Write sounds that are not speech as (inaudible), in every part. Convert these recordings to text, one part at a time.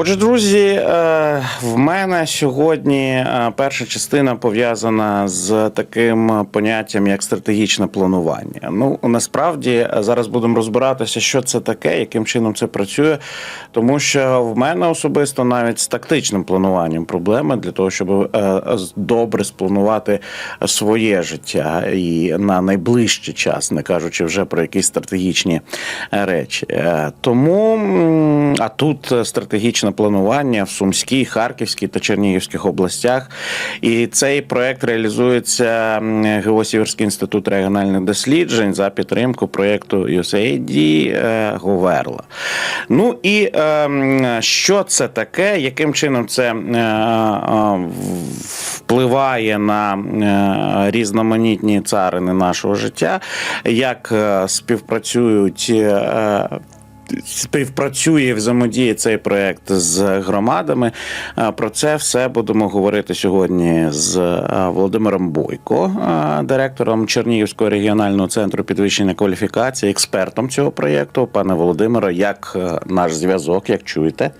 Отже, друзі, е, в мене сьогодні е, перша частина пов'язана з таким поняттям як стратегічне планування. Ну насправді е, зараз будемо розбиратися, що це таке, яким чином це працює, тому що в мене особисто навіть з тактичним плануванням проблеми для того, щоб добре спланувати своє життя і на найближчий час, не кажучи вже про якісь стратегічні речі. Тому а тут е, стратегічне планування в Сумській, Харківській та Чернігівських областях. І цей проект реалізується м, ГО Сіверський інститут регіональних досліджень за підтримку проєкту USAID е, Говерла. Ну і е, що це таке, яким чином це е, впливає на різноманітні царини нашого життя, як співпрацюють. Співпрацює взаємодіє цей проект з громадами. Про це все будемо говорити сьогодні з Володимиром Бойко, директором Чернігівського регіонального центру підвищення кваліфікації, експертом цього проєкту. Пане Володимире, як наш зв'язок, як чуєте?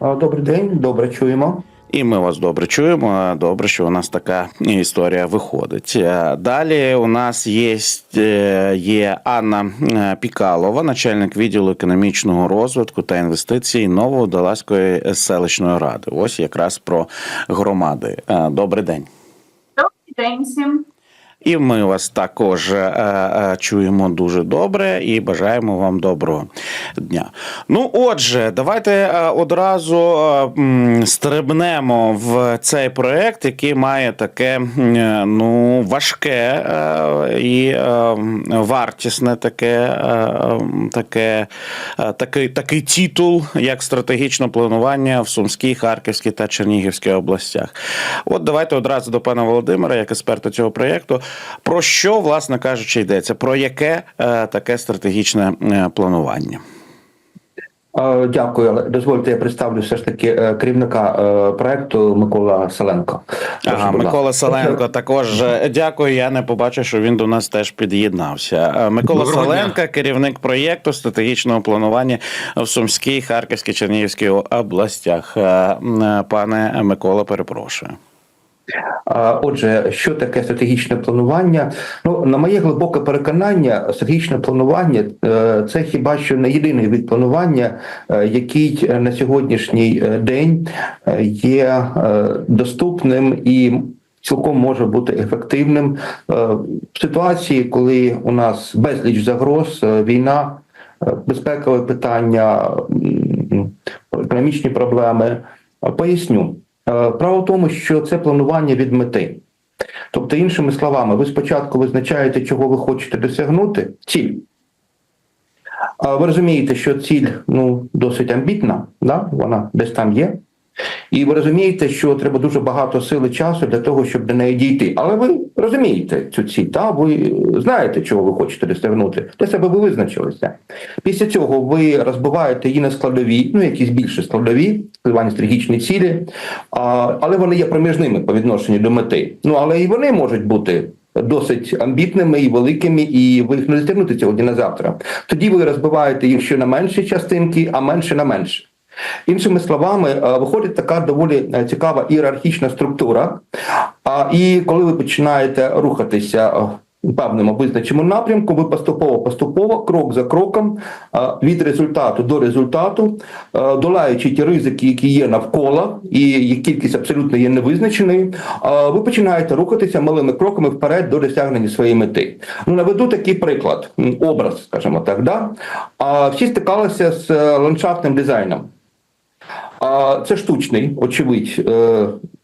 Добрий день, добре чуємо. І ми вас добре чуємо. Добре, що у нас така історія виходить. Е, Далі у нас є, е, є Анна е, Пікалова, начальник відділу економічного розвитку та інвестицій Новоодолазької селищної ради. Ось якраз про громади. Добрий день. Добрий день всім. І ми вас також е, е, чуємо дуже добре і бажаємо вам доброго дня. Ну, отже, давайте е, одразу стрибнемо в цей проект, який має таке ну, важке і вартісне таке, таке, такий, такий титул, як стратегічне планування в Сумській, Харківській та Чернігівській областях. От давайте одразу до пана Володимира, як експерта цього проєкту. Про що, власне кажучи, йдеться? Про яке е, таке стратегічне е, планування? Дякую, але дозвольте, я представлю все ж таки е, керівника е, проекту Микола Саленко. Ага. Микола Саленко (laughs) також е, дякую. Я не побачив, що він до нас теж під'єднався. Е, Микола Доброго дня. Саленко, керівник проєкту стратегічного планування в Сумській, Харківській, Чернігівській областях. Е, Пане Микола, перепрошую. Отже, що таке стратегічне планування? Ну, на моє глибоке переконання, стратегічне планування е, це хіба що не єдиний вид планування, е, який на сьогоднішній е, день є доступним і. Цілком може бути ефективним в ситуації, коли у нас безліч загроз, війна, безпекове питання, економічні проблеми. Поясню. Е, Право в тому, що це планування від мети. Тобто, іншими словами, ви спочатку визначаєте, чого ви хочете досягнути, ціль. А Ви розумієте, що ціль ну, досить амбітна, да? вона десь там є. І ви розумієте, що треба дуже багато сили часу для того, щоб до неї дійти. Але ви розумієте цю ціль, та? ви знаєте, чого ви хочете досягнути. Для себе ви визначилися. Після цього ви розбиваєте її на складові, ну якісь більше складові, звані стратегічні цілі, а, але вони є проміжними по відношенню до мети. Ну але і вони можуть бути. Досить амбітними і великими, і ви їх не досягнути сьогодні на завтра. Тоді ви розбиваєте їх ще на менші частинки, а менше на менше. Іншими словами, е, виходить така доволі е, цікава ієрархічна структура. А і коли ви починаєте рухатися е, певному визначеному напрямку, ви поступово, поступово, крок за кроком, е, від результату до результату, е, долаючи ті ризики, які є навколо, і їх кількість абсолютно є невизначеною, е, ви починаєте рухатися малими кроками вперед до досягнення своєї мети. Ну наведу такий приклад, образ, скажімо так. Да? Всі стикалися з ландшафтним дизайном. Це штучний, очевидь,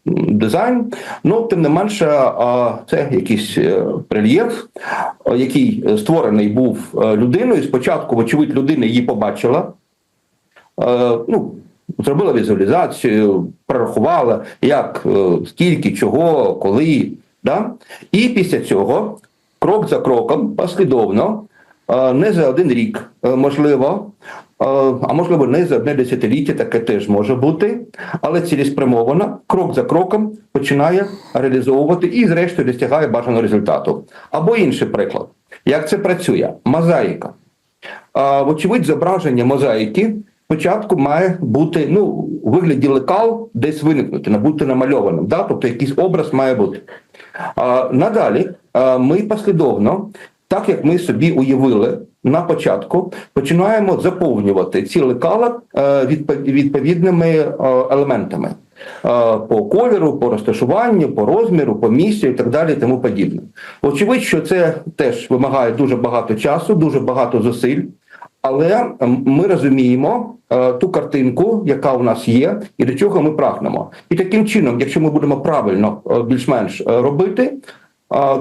дизайн. Ну, тим не менше, це якийсь е, рельєф, е, який створений був е, людиною. Спочатку, вочевидь, людина її побачила. Ну, зробила візуалізацію, прорахувала, як, скільки, чого, коли. Да? І після цього, крок за кроком, послідовно, не за один рік, можливо, а можливо, не за одне десятиліття, таке теж може бути, але цілеспрямовано, крок за кроком починає реалізовувати і, зрештою, досягає бажаного результату. Або інший приклад. Як це працює? Мозаїка. Вочевидь, зображення мозаїки спочатку має бути ну, у вигляді лекал десь виникнути, бути намальованим. Да? Тобто якийсь образ має бути. А, надалі ми послідовно, так як ми собі уявили на початку, починаємо заповнювати ці лекала е, відповідними е, елементами. Е, По кольору, по розташуванню, по розміру, по місцю і так далі, і тому подібне. Очевидь, що це теж вимагає дуже багато часу, дуже багато зусиль. Але ми розуміємо е, ту картинку, яка у нас є, і до чого ми прагнемо. І таким чином, якщо ми будемо правильно е, більш-менш робити,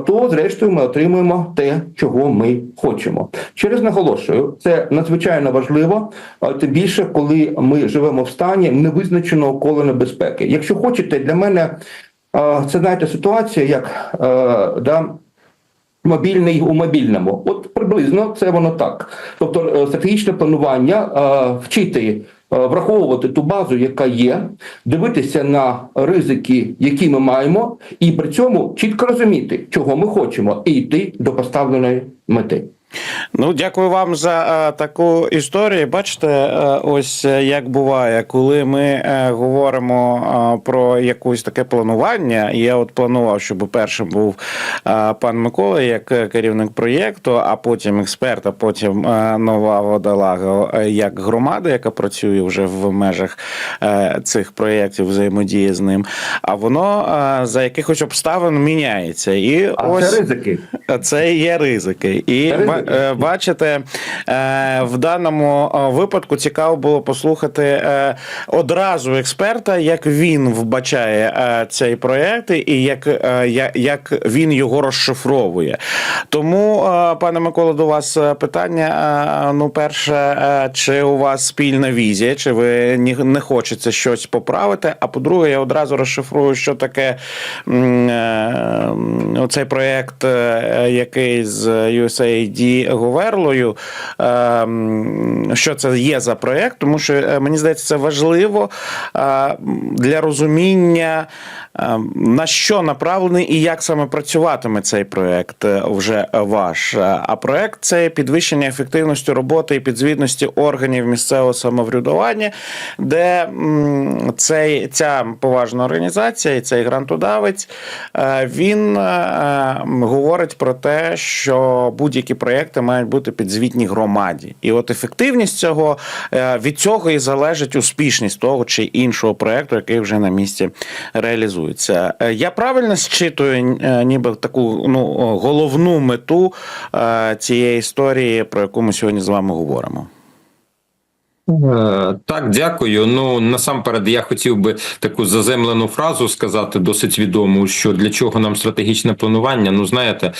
то зрештою ми отримуємо те, чого ми хочемо. Через наголошую, це надзвичайно важливо, тим більше, коли ми живемо в стані невизначеного кола небезпеки. Якщо хочете, для мене це знаєте ситуація, як да. Мобільний у мобільному, от приблизно це воно так. Тобто е, стратегічне планування вчити враховувати ту базу, яка є, дивитися на ризики, які ми маємо, і при цьому чітко розуміти, чого ми хочемо, і йти до поставленої мети. Ну, дякую вам за е, таку історію. Бачите, е, ось е, як буває, коли ми е, говоримо е, про якусь таке планування. Я от планував, щоб першим був е, пан Микола як е, керівник проєкту, а потім експерт, а потім е, нова водолага е, як громада, яка працює вже в межах е, цих проєктів взаємодії з ним. А воно е, за якихось обставин міняється. І А ось це ризики. Це є ризики. І ризики. е, бачите, е, в даному е, випадку цікаво було послухати е, одразу експерта, як він вбачає е, цей проєкт і як, е, як він його розшифровує. Тому, е, пане Миколо, до вас е, питання. Е, Ну, перше, е, чи у вас спільна візія, чи ви не хочеться щось поправити? А по-друге, я одразу розшифрую, що таке е, проєкт, е, який з USAID Говерлою. е, Що це є за проект, Тому що е, мені здається, це важливо е, для розуміння. Е, На що направлений і як саме працюватиме цей проект е, вже ваш? Е, А проект це підвищення ефективності роботи і підзвітності органів місцевого самоврядування, де цей, ця поважна організація і цей грантодавець е, він говорить про те, що будь-які проекти мають бути підзвітні громаді. І от ефективність цього від цього і залежить успішність того чи іншого проекту, який вже на місці реалізується. Е, Я правильно зчитую е, ніби таку ну, головну мету е, цієї історії, про яку ми сьогодні з вами говоримо. Е, Так, дякую. Ну насамперед, я хотів би таку заземлену фразу сказати, досить відому, що для чого нам стратегічне планування. Ну, знаєте,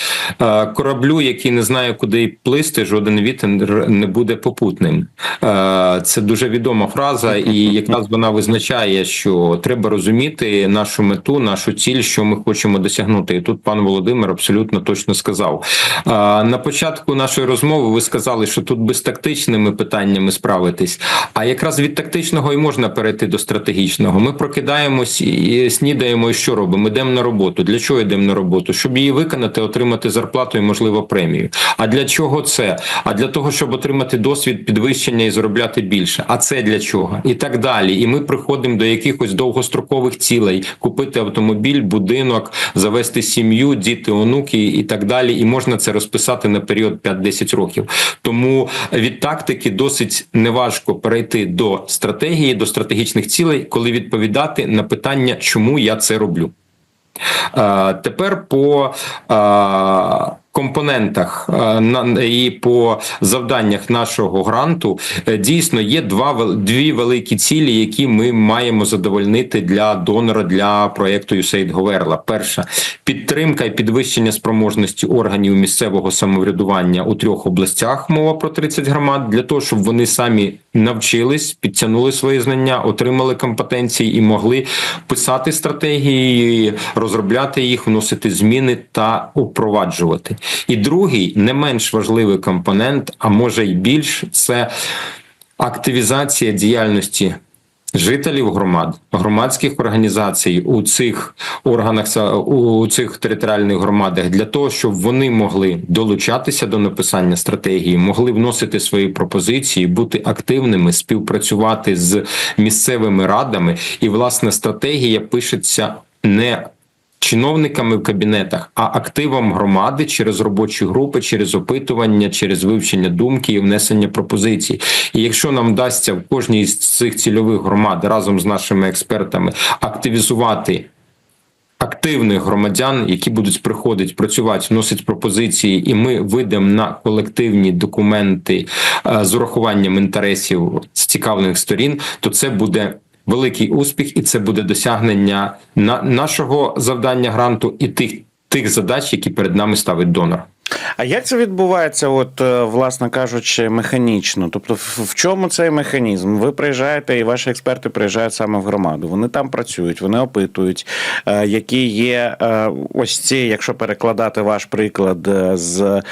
е, кораблю, який не знає, куди плисти, жоден вітер не буде попутним. Е, Це дуже відома фраза, і якраз вона визначає, що треба розуміти нашу мету, нашу ціль, що ми хочемо досягнути. І тут пан Володимир абсолютно точно сказав. На початку нашої розмови ви сказали, що тут без тактичними питаннями справитись. А якраз від тактичного і можна перейти до стратегічного. Ми прокидаємось і снідаємо, і що робимо? Йдемо на роботу. Для чого йдемо на роботу? Щоб її виконати, отримати зарплату і, можливо, премію. А для чого це? А для того, щоб отримати досвід підвищення і заробляти більше. А це для чого? І так далі. І ми приходимо до якихось довгострокових цілей: купити автомобіль, будинок, завести сім'ю, діти, онуки і так далі. І можна це розписати на період 5-10 років. Тому від тактики досить неважко перейти до стратегії, до стратегічних цілей, коли відповідати на питання, чому я це роблю. Е, Тепер по е, компонентах е, і по завданнях нашого гранту е, дійсно є два дві великі цілі, які ми маємо задовольнити для донора для проекту USAID Говерла. Перша підтримка і підвищення спроможності органів місцевого самоврядування у трьох областях. Мова про 30 громад для того, щоб вони самі навчились, підтягнули свої знання, отримали компетенції і могли писати стратегії, розробляти їх, вносити зміни та упроваджувати. І другий не менш важливий компонент, а може й більш, це активізація діяльності жителів громад, громадських організацій у цих органах у цих територіальних громадах для того, щоб вони могли долучатися до написання стратегії, могли вносити свої пропозиції, бути активними, співпрацювати з місцевими радами. І власне стратегія пишеться не чиновниками в кабінетах, а активом громади через робочі групи, через опитування, через вивчення думки і внесення пропозицій. І якщо нам вдасться в кожній з цих цільових громад разом з нашими експертами активізувати. Активних громадян, які будуть приходити працювати, вносять пропозиції, і ми вийдемо на колективні документи е, з урахуванням інтересів зацікавлених сторін, то це буде великий успіх, і це буде досягнення на нашого завдання гранту і тих тих задач, які перед нами ставить донор. А як це відбувається, от, е, власне кажучи, механічно? Тобто, в чому цей механізм? Ви приїжджаєте, і ваші експерти приїжджають саме в громаду. Вони там працюють, вони опитують, е, які є е, ось ці, якщо перекладати ваш приклад з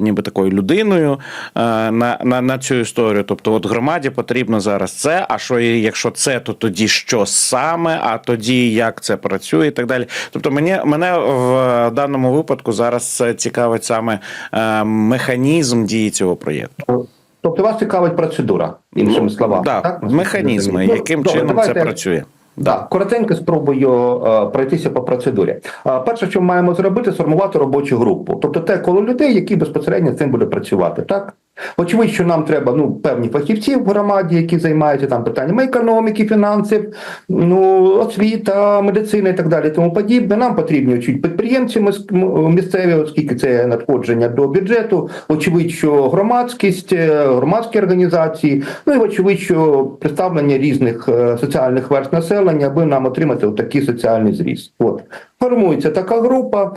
ніби такою людиною на, на, на цю історію. Тобто, от громаді потрібно зараз це. А що якщо це, то тоді що саме? А тоді як це працює, і так далі. Тобто, мені мене в даному випадку зараз е, цікавить саме е, механізм дії цього проєкту. Тобто вас цікавить процедура, іншими словами. Да, так? механізми, Ну, яким добре, чином давайте- це працює. Так, коротенько спробую е, пройтися по процедурі. Е, перше, що ми маємо зробити, сформувати робочу групу. Тобто те коло людей, які безпосередньо з цим будуть працювати. Так? Очевидь, що нам треба ну, певні фахівці в громаді, які займаються там питаннями економіки, фінансів, ну, освіта, медицина і так далі, тому подібне. Нам потрібні очевидь, підприємці місцеві, оскільки це надходження до бюджету. Очевидь, що громадськість, е, громадські організації, ну і очевидь, що представлення різних е, соціальних верст населення, аби нам отримати такий соціальний зріст. От формується така група,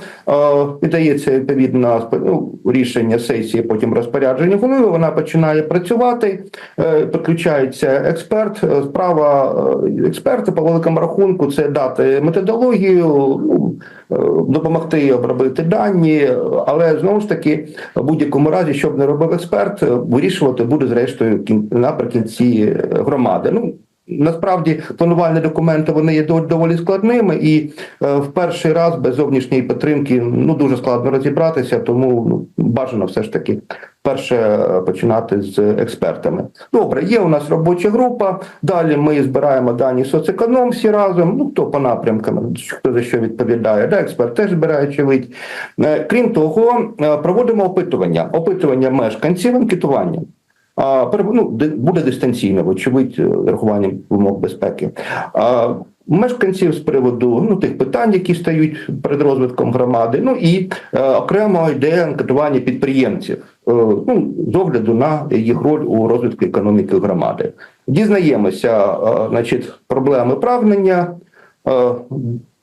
віддається відповідно ну, рішення сесії, потім розпорядження голови. Вона починає працювати, е, підключається експерт. Е, Справа е, експерта по великому рахунку це дати методологію, допомогти обробити дані, але знову ж таки, в будь-якому разі, щоб не робив експерт, вирішувати буде зрештою кін- наприкінці громади. Ну Насправді планувальні документи вони є доволі складними, і е, в перший раз без зовнішньої підтримки ну дуже складно розібратися, тому ну бажано все ж таки перше е, починати з експертами. Добре, є у нас робоча група. Далі ми збираємо дані соцеконом всі разом. Ну хто по напрямкам, хто за що відповідає, да, експерт теж збирає очевидь. Е, Крім того, е, проводимо опитування, опитування мешканців анкетування. А, ну, буде дистанційно, вочевидь, е, врахуванням вимог безпеки. А, мешканців з приводу ну, тих питань, які стають перед розвитком громади, ну і е, окремо йде анкетування підприємців е, ну, з огляду на їх роль у розвитку економіки громади. Дізнаємося, е, значить, проблеми прагнення.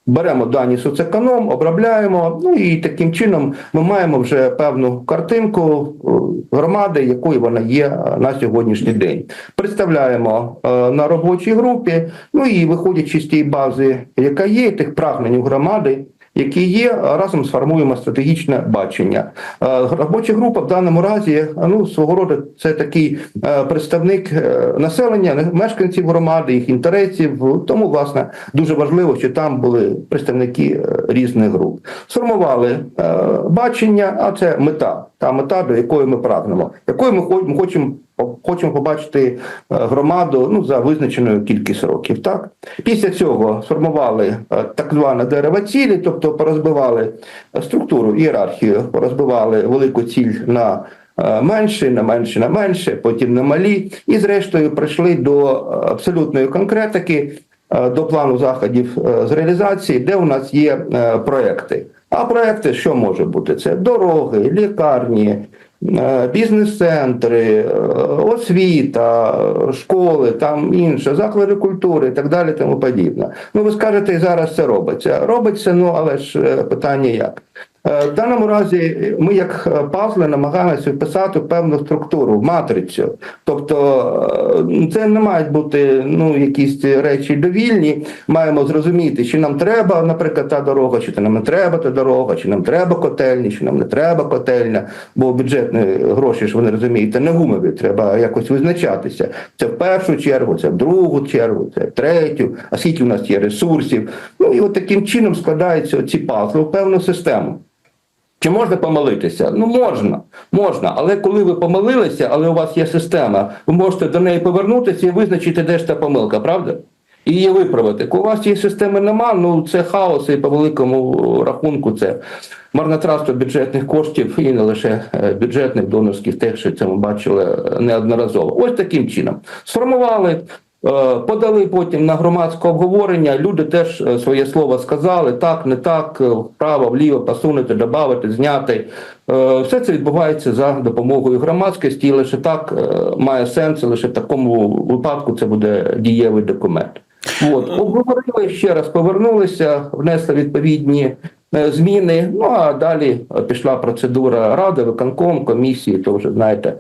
Беремо дані соцеконом, обробляємо, ну і таким чином ми маємо вже певну картинку е, громади, якою вона є е, на сьогоднішній день. Представляємо е, на робочій групі, ну і виходячи з тієї бази, яка є, тих прагнень у громади, які є, разом сформуємо стратегічне бачення. Е, Робоча група в даному разі, ну свого роду, це такий е, представник е, населення, мешканців громади, їх інтересів. Тому, власне, дуже важливо, що там були представники різних груп. Сформували бачення, а це мета, та мета, до якої ми прагнемо, якою ми хочемо. Хочемо побачити е, громаду ну за визначеною кількість років. Так після цього сформували е, так зване дерево цілі, тобто порозбивали е, структуру ієрархію, порозбивали велику ціль на менше, на менше, на менше, потім на малі, і зрештою прийшли до абсолютної конкретики, до плану заходів з реалізації, де у нас є проекти. А проекти що може бути? Це дороги, лікарні. Е, Бізнес-центри, е, освіта, школи, там інше, заклади культури і так далі, тому подібне. Ну, ви скажете, і зараз це робиться. Робиться, ну але ж е, питання як. Е, В даному разі ми, як е, пазли, намагаємося вписати певну структуру, матрицю. Тобто е, це не мають бути ну, якісь речі довільні. Маємо зрозуміти, чи нам треба, наприклад, та дорога, чи нам не треба та дорога, чи нам треба котельні, чи нам не треба котельня, бо бюджетні гроші ж вони розумієте, не гумові, треба якось визначатися. Це в першу чергу, це в другу чергу, це в третю, а скільки у нас є ресурсів. Ну і от таким чином складаються ці пазли в певну систему. Чи можна помилитися? Ну можна, можна. Але коли ви помилилися, але у вас є система, ви можете до неї повернутися і визначити, де ж та помилка, правда? І її виправити. Коли у вас цієї системи нема, ну це хаос, і по великому рахунку це марнотратство бюджетних коштів і не лише е, бюджетних донорських, теж що це ми бачили е, неодноразово. Ось таким чином. Сформували. Е, Подали потім на громадське обговорення. Люди теж е, своє слово сказали: так, не так, е, вправо, вліво, посунути, додати, зняти. Все це відбувається за допомогою громадськості, і лише так має сенс, лише в такому випадку це буде дієвий документ. От обговорили ще раз, повернулися, внесли відповідні зміни. Ну а далі пішла процедура ради, виконком, комісії. То вже знаєте,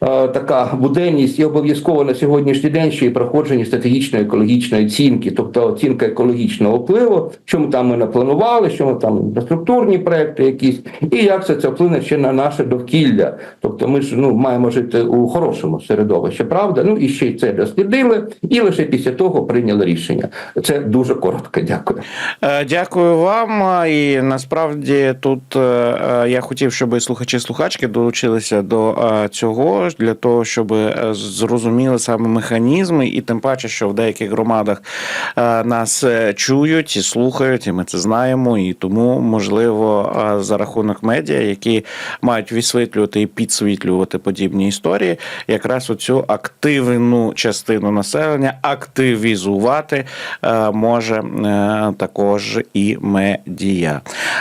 така буденність і обов'язково на сьогоднішній день ще й проходження стратегічної екологічної оцінки, тобто оцінка екологічного впливу, що ми там ми напланували, що ми там інфраструктурні проекти якісь, і як все це вплине ще на наше довкілля. Тобто ми ж ну маємо жити у хорошому середовищі, правда? Ну і ще й це дослідили, і лише після того прийняли рішення. Це дуже коротко. Дякую. Е, Дякую вам. І насправді тут е, е, я хотів, щоб слухачі слухачки долучилися до е, цього ж для того, щоб е, зрозуміли саме механізми, і тим паче, що в деяких громадах е, нас е, чують і слухають, і ми це знаємо. І тому можливо за рахунок медіа, які мають висвітлювати і підсвітлювати подібні історії, якраз оцю активну частину населення активізувати може також і медіа.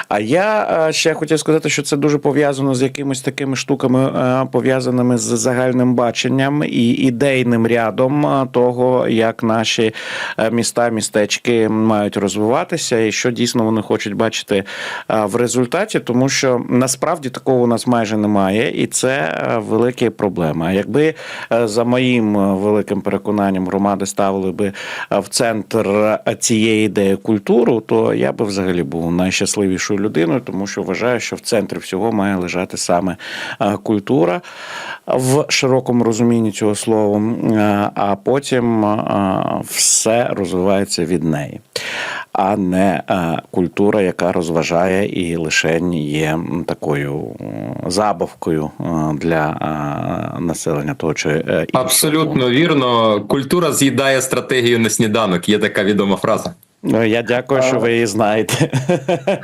А я ще хотів сказати, що це дуже пов'язано з якимись такими штуками, пов'язаними з загальним баченням і ідейним рядом того, як наші е, міста, містечки мають розвиватися, і що дійсно вони хочуть бачити в результаті, тому що насправді такого у нас майже немає, і це е, велика проблема. Якби е, за моїм великим переконанням громади ставили би в центр цієї ідеї культуру, то я би взагалі був найщасливішою людиною, тому що вважаю, що в центрі всього має лежати саме культура в широкому розумінні цього слова, е, а потім е, все розвивається від неї. А не е, культура, яка розважає і лише є такою забавкою для населення того чи іншого. Абсолютно вірно. Культура з'їдає стратегію на сніданок. Є така відома фраза. Ну, Я дякую, що ви її знаєте.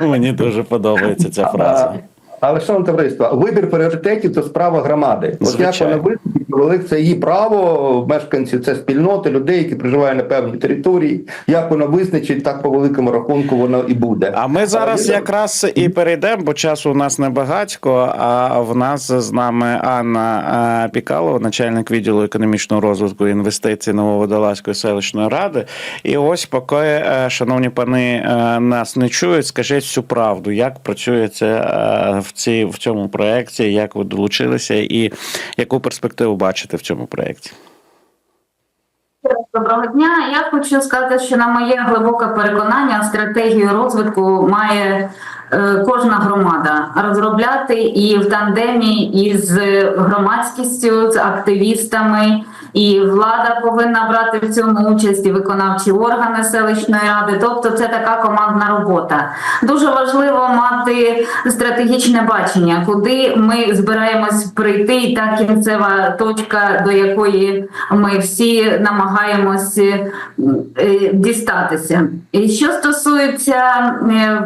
(laughs) Мені дуже подобається ця фраза. Але шановне товариство, вибір пріоритетів це справа громади. От як вона велик це її право, мешканців це спільноти, людей, які проживають на певній території. Як воно визначить, так по великому рахунку воно і буде. А ми зараз Але- якраз і перейдемо, бо часу у нас небагатько. А в нас з нами Анна е, Пікалова, начальник відділу економічного розвитку і інвестицій Нововодолазької селищної ради. І ось, поки, е, шановні пани, е, нас не чують, скажіть всю правду, як працює це е, в ці в цьому проєкті, як ви долучилися, і яку перспективу бачите в цьому проєкті? Доброго дня. Я хочу сказати, що на моє глибоке переконання стратегію розвитку має кожна громада розробляти і в тандемі із громадськістю, з активістами, і влада повинна брати в цьому участь, і виконавчі органи селищної ради. Тобто, це така командна робота. Дуже важливо мати стратегічне бачення, куди ми збираємось прийти, і та кінцева точка, до якої ми всі намагаємось е, дістатися. І що стосується е,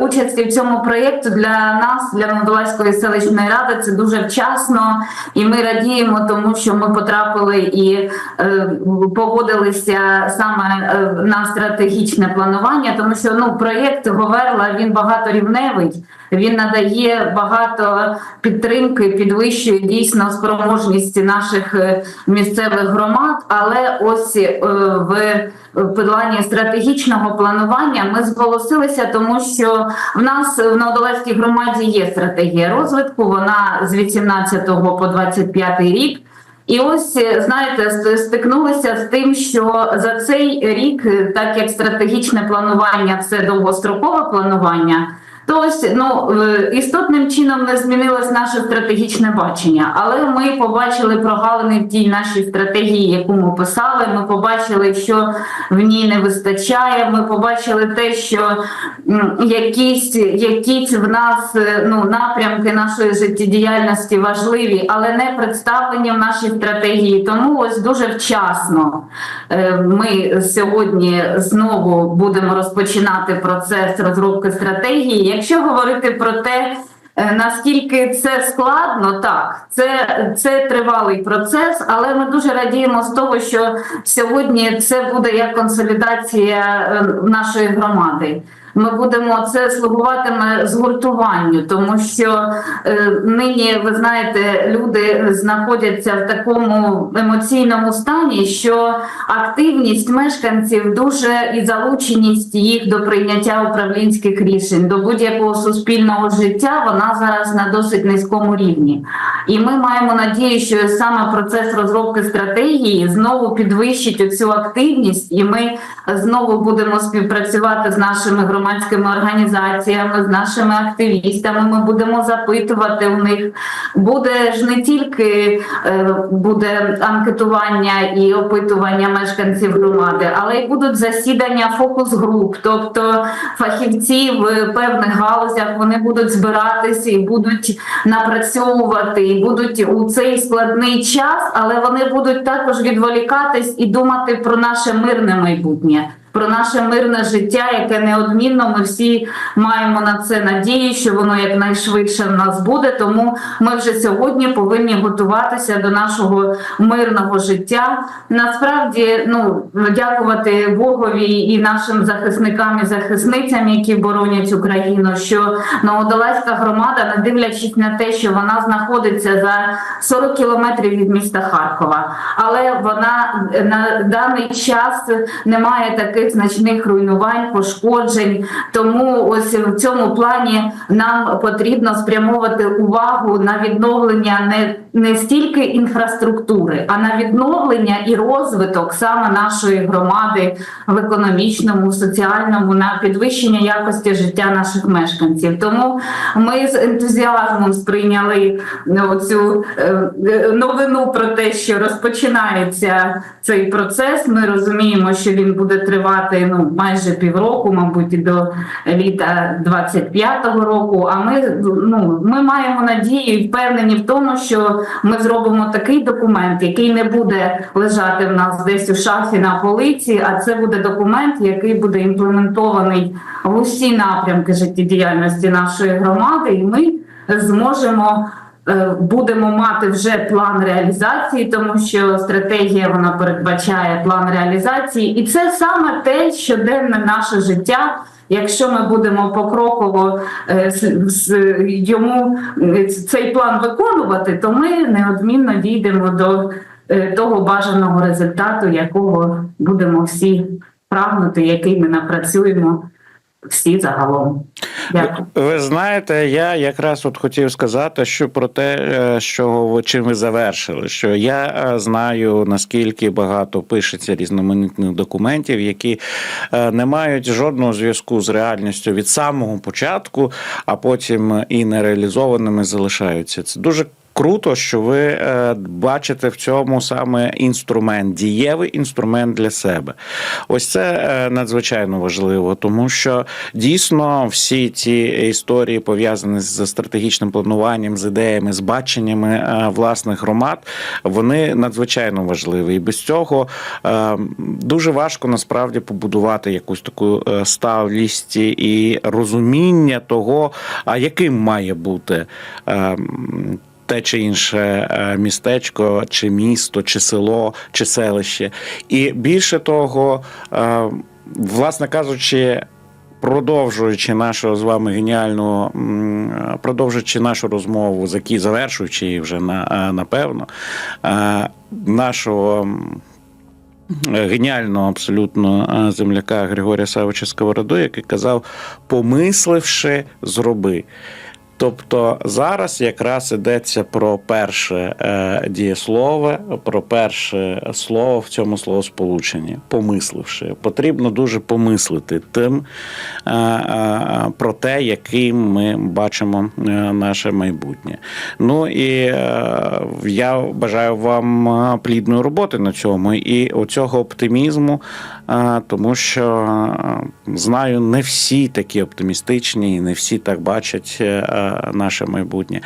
участі в цьому проєкту для нас, для Молдовської селищної ради, це дуже вчасно, і ми радіємо, тому що ми потрапили і е, погодилися саме е, на стратегічне планування, тому що ну проєкт Говерла він багаторівневий. Він надає багато підтримки, підвищує дійсно спроможність наших е, місцевих громад. Але ось е, в плані стратегічного планування ми зголосилися, тому що в нас в Новодолазькій громаді є стратегія розвитку. Вона з 18 по 25 рік. І ось е, знаєте, стикнулися з тим, що за цей рік, так як стратегічне планування це довгострокове планування. То ось ну е, істотним чином не змінилось наше стратегічне бачення, але ми побачили прогалини в тій нашій стратегії, яку ми писали. Ми побачили, що в ній не вистачає. Ми побачили те, що якісь, якісь в нас е, ну напрямки нашої життєдіяльності важливі, але не представлені в нашій стратегії. Тому ось дуже вчасно е, ми сьогодні знову будемо розпочинати процес розробки стратегії. Якщо говорити про те, е, наскільки це складно, так це, це тривалий процес, але ми дуже радіємо з того, що сьогодні це буде як консолідація е, нашої громади. Ми будемо це слугуватиме згуртуванню, тому що е, нині ви знаєте, люди знаходяться в такому емоційному стані, що активність мешканців дуже і залученість їх до прийняття управлінських рішень до будь-якого суспільного життя вона зараз на досить низькому рівні. І ми маємо надію, що саме процес розробки стратегії знову підвищить цю активність, і ми знову будемо співпрацювати з нашими громадськими організаціями, з нашими активістами. Ми будемо запитувати у них. Буде ж не тільки е, буде анкетування і опитування мешканців громади, але й будуть засідання фокус-груп, тобто фахівці в певних галузях вони будуть збиратися і будуть напрацьовувати, будуть у цей складний час, але вони будуть також відволікатись і думати про наше мирне майбутнє. Про наше мирне життя, яке неодмінно ми всі маємо на це надію, що воно якнайшвидше в нас буде. Тому ми вже сьогодні повинні готуватися до нашого мирного життя. Насправді, ну дякувати Богові і нашим захисникам і захисницям, які боронять Україну. Що Новодолазька громада, не дивлячись на те, що вона знаходиться за 40 кілометрів від міста Харкова, але вона на даний час не має таких значних руйнувань, пошкоджень. Тому ось в цьому плані нам потрібно спрямовувати увагу на відновлення не, не стільки інфраструктури, а на відновлення і розвиток саме нашої громади в економічному, соціальному, на підвищення якості життя наших мешканців. Тому ми з ентузіазмом сприйняли цю е, е, новину про те, що розпочинається цей процес. Ми розуміємо, що він буде тривати ну майже півроку, мабуть, до літа 25-го року. А ми ну ми маємо надію і впевнені в тому, що ми зробимо такий документ, який не буде лежати в нас десь у шафі на полиці, а це буде документ, який буде імплементований в усі напрямки життєдіяльності нашої громади, і ми зможемо. Е, Будемо мати вже план реалізації, тому що стратегія вона передбачає план реалізації, і це саме те щоденне наше життя. Якщо ми будемо покроково е, с- йому е, цей план виконувати, то ми неодмінно дійдемо до того бажаного результату, якого будемо всі прагнути, який ми напрацюємо всі загалом. Дякую. Ви знаєте, я якраз от хотів сказати, що про те, е, що чим ви завершили, що я е, знаю наскільки багато пишеться різноманітних документів, які е, не мають жодного зв'язку з реальністю від самого початку, а потім і нереалізованими залишаються. Це дуже. Круто, що ви е, бачите в цьому саме інструмент, дієвий інструмент для себе. Ось це е, надзвичайно важливо, тому що дійсно всі ці історії пов'язані з стратегічним плануванням, з ідеями, з баченнями е, власних громад, вони надзвичайно важливі. І без цього дуже важко насправді побудувати якусь таку сталість і розуміння того, а яким має бути. Те чи інше е, містечко, чи місто, чи село, чи селище. І більше того, е, власне кажучи, продовжуючи нашу з вами геніальну, м, продовжуючи нашу розмову, завершуючи її вже е, напевно, нашого. Геніального абсолютно земляка Григорія Савича Сковороду, який казав: помисливши, зроби. Тобто зараз якраз йдеться про перше е, дієслове, про перше слово в цьому словосполученні, помисливши. Потрібно дуже помислити тим е, е, про те, яким ми бачимо е, наше майбутнє. Ну і е, я бажаю вам е, плідної роботи на цьому і оцього оптимізму, тому що знаю, не всі такі оптимістичні, не всі так бачать е, наше майбутнє.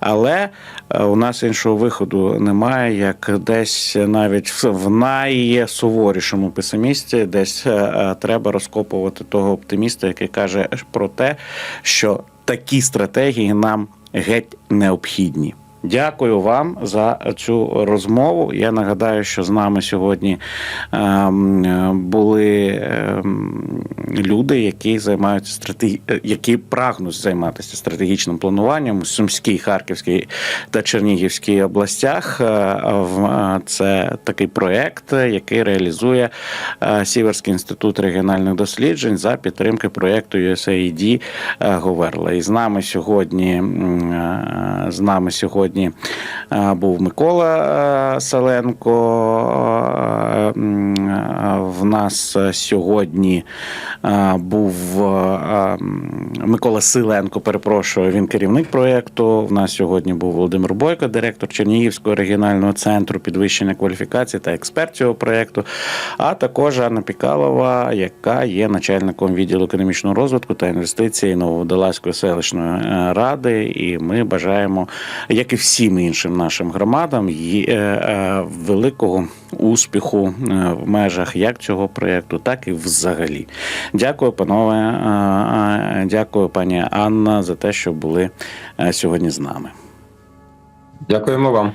Але е, у нас іншого виходу немає, як десь навіть в- найсуворішому песимісті, десь е, треба розкопувати того оптиміста, який каже про те, що такі стратегії нам геть необхідні. Дякую вам за цю розмову. Я нагадаю, що з нами сьогодні ем, були ем, люди, які займаються стратегі... які прагнуть займатися стратегічним плануванням у Сумській, Харківській та Чернігівській областях. Е, е, Це такий проект, який реалізує е, Сіверський інститут регіональних досліджень за підтримки проекту USAID Говерла. І з нами сьогодні з нами сьогодні е, був Микола е, Селенко. е, В нас сьогодні був е, Микола Силенко. Перепрошую, він керівник проєкту. В нас сьогодні був Володимир Бойко, директор Чернігівського регіонального центру підвищення кваліфікації та експерт цього проєкту. А також Анна Пікалова, яка є начальником відділу економічного розвитку та інвестицій Нововодолазької селищної ради. І ми бажаємо, як і всім іншим нашим громадам, є, е, е, великого успіху е, в межах як цього проєкту, так і взагалі. Дякую, панове. Дякую, пані Анна, за те, що були сьогодні з нами. Дякуємо вам.